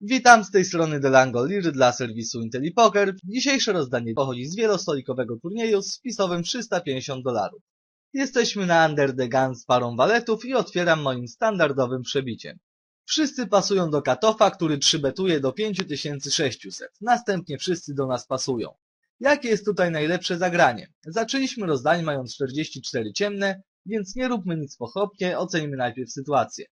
Witam z tej strony Delango Lir dla serwisu IntelliPoker. Dzisiejsze rozdanie pochodzi z wielostolikowego turnieju z wpisowym 350 dolarów. Jesteśmy na Under the Gun z parą waletów i otwieram moim standardowym przebiciem. Wszyscy pasują do katofa, który trzybetuje do 5600. Następnie wszyscy do nas pasują. Jakie jest tutaj najlepsze zagranie? Zaczęliśmy rozdanie mając 44 ciemne, więc nie róbmy nic pochopnie, ocenimy najpierw sytuację.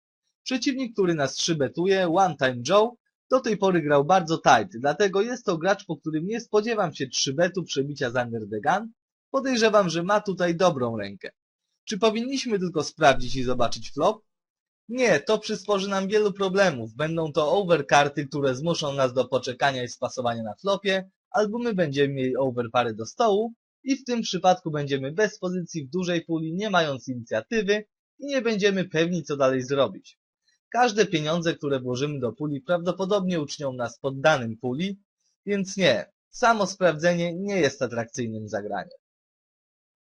Przeciwnik, który nas trzybetuje, One Time Joe, do tej pory grał bardzo tight, dlatego jest to gracz, po którym nie spodziewam się trzybetu przebicia z Under the Gun. Podejrzewam, że ma tutaj dobrą rękę. Czy powinniśmy tylko sprawdzić i zobaczyć flop? Nie, to przysporzy nam wielu problemów. Będą to overkarty, które zmuszą nas do poczekania i spasowania na flopie, albo my będziemy mieli overpary do stołu i w tym przypadku będziemy bez pozycji w dużej puli, nie mając inicjatywy i nie będziemy pewni, co dalej zrobić. Każde pieniądze, które włożymy do puli, prawdopodobnie ucznią nas poddanym puli, więc nie, samo sprawdzenie nie jest atrakcyjnym zagraniem.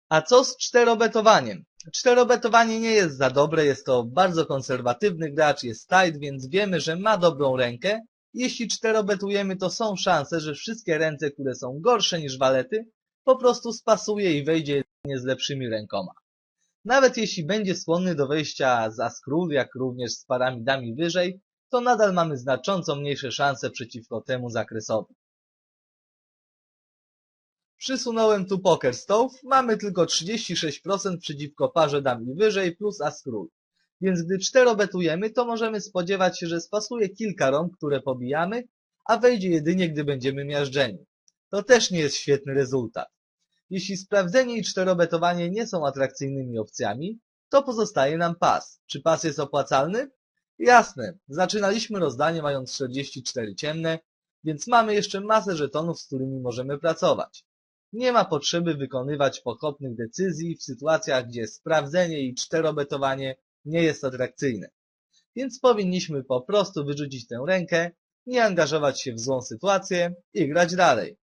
A co z czterobetowaniem? Czterobetowanie nie jest za dobre, jest to bardzo konserwatywny gracz, jest tight, więc wiemy, że ma dobrą rękę. Jeśli czterobetujemy, to są szanse, że wszystkie ręce, które są gorsze niż walety, po prostu spasuje i wejdzie jedynie z lepszymi rękoma. Nawet jeśli będzie skłonny do wejścia z Askról, jak również z paramidami wyżej, to nadal mamy znacząco mniejsze szanse przeciwko temu zakresowi. Przysunąłem tu Poker Stove, mamy tylko 36% przeciwko parze dam i wyżej plus Askról. Więc gdy czterobetujemy, to możemy spodziewać się, że spasuje kilka rąk, które pobijamy, a wejdzie jedynie, gdy będziemy miażdżeni. To też nie jest świetny rezultat. Jeśli sprawdzenie i czterobetowanie nie są atrakcyjnymi opcjami, to pozostaje nam pas. Czy pas jest opłacalny? Jasne, zaczynaliśmy rozdanie mając 44 ciemne, więc mamy jeszcze masę żetonów, z którymi możemy pracować. Nie ma potrzeby wykonywać pochopnych decyzji w sytuacjach, gdzie sprawdzenie i czterobetowanie nie jest atrakcyjne. Więc powinniśmy po prostu wyrzucić tę rękę, nie angażować się w złą sytuację i grać dalej.